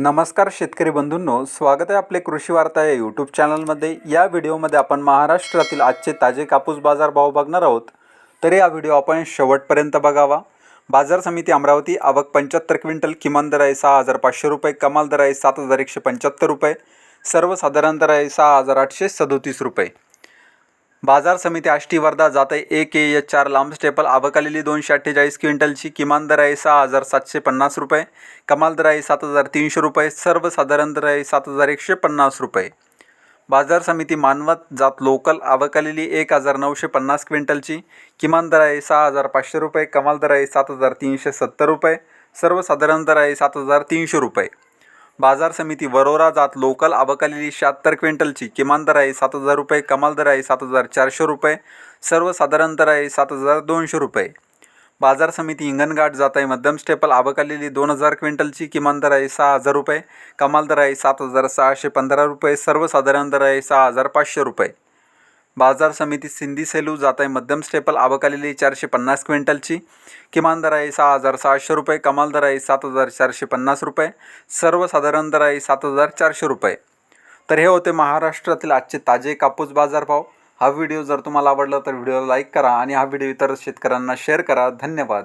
नमस्कार शेतकरी बंधूंनो स्वागत आहे आपले कृषी वार्ता या यूट्यूब चॅनलमध्ये या व्हिडिओमध्ये आपण महाराष्ट्रातील आजचे ताजे कापूस बाजार भाव बघणार आहोत. तर या व्हिडिओ आपण शेवटपर्यंत बघावा. बाजार समिती अमरावती आवक पंच्याहत्तर क्विंटल किमान दर आहे सहा हजार पाचशे रुपये कमाल दर आहे सात हजार एकशे पंच्याहत्तर रुपये. सर्वसाधारण दर आहे सहा हजार आठशे सदोतीस रुपये. बाजार समिती आष्टी वर्धा जात आहे एक ए एच चार लांब स्टेपल. आवक दोनशे अठ्ठेचाळीस क्विंटलची किमान दर आहे सहा हजार सातशे पन्नास रुपये. कमाल दर आहे सात हजार तीनशे रुपये. सर्वसाधारण दर आहे सात हजार एकशे पन्नास रुपये. बाजार समिती मानवत जात लोकल. आवक एक हजार नऊशे पन्नास क्विंटलची किमान दर आहे सहा हजार पाचशे रुपये. कमाल दर आहे सात हजार तीनशे सत्तर रुपये. सर्वसाधारण दर आहे सात हजार तीनशे रुपये. बाजार समिती वरोरा जात लोकल अबकालेली शहात्तर क्विंटलची किमान दर आहे सात हजार रुपये कमाल दर आहे सात हजार चारशे रुपये सर्वसाधारण दर आहे सात हजार दोनशे रुपये. बाजार समिती हिंगणघाट जात आहे मध्यम स्टेपल आबकालेली दोन हजार क्विंटलची किमान दर आहे सहा हजार रुपये कमाल दर आहे सात हजार सहाशे पंधरा रुपये सर्वसाधारण दर आहे सहा हजार पाचशे रुपये. बाजार समिती सिंधी सेलू जात आहे मध्यम स्टेपल. आवक आलेली चारशे पन्नास क्विंटलची. किमान दर आहे सहा हजार सहाशे रुपये. कमाल दर आहे सात हजार चारशे पन्नास रुपये. सर्वसाधारण दर आहे सात हजार चारशे रुपये. तर हे होते महाराष्ट्रातील आजचे ताजे कापूस बाजारभाव. हा व्हिडिओ जर तुम्हाला आवडला तर व्हिडिओला लाईक करा आणि हा व्हिडिओ इतर शेतकऱ्यांना शेअर करा. धन्यवाद.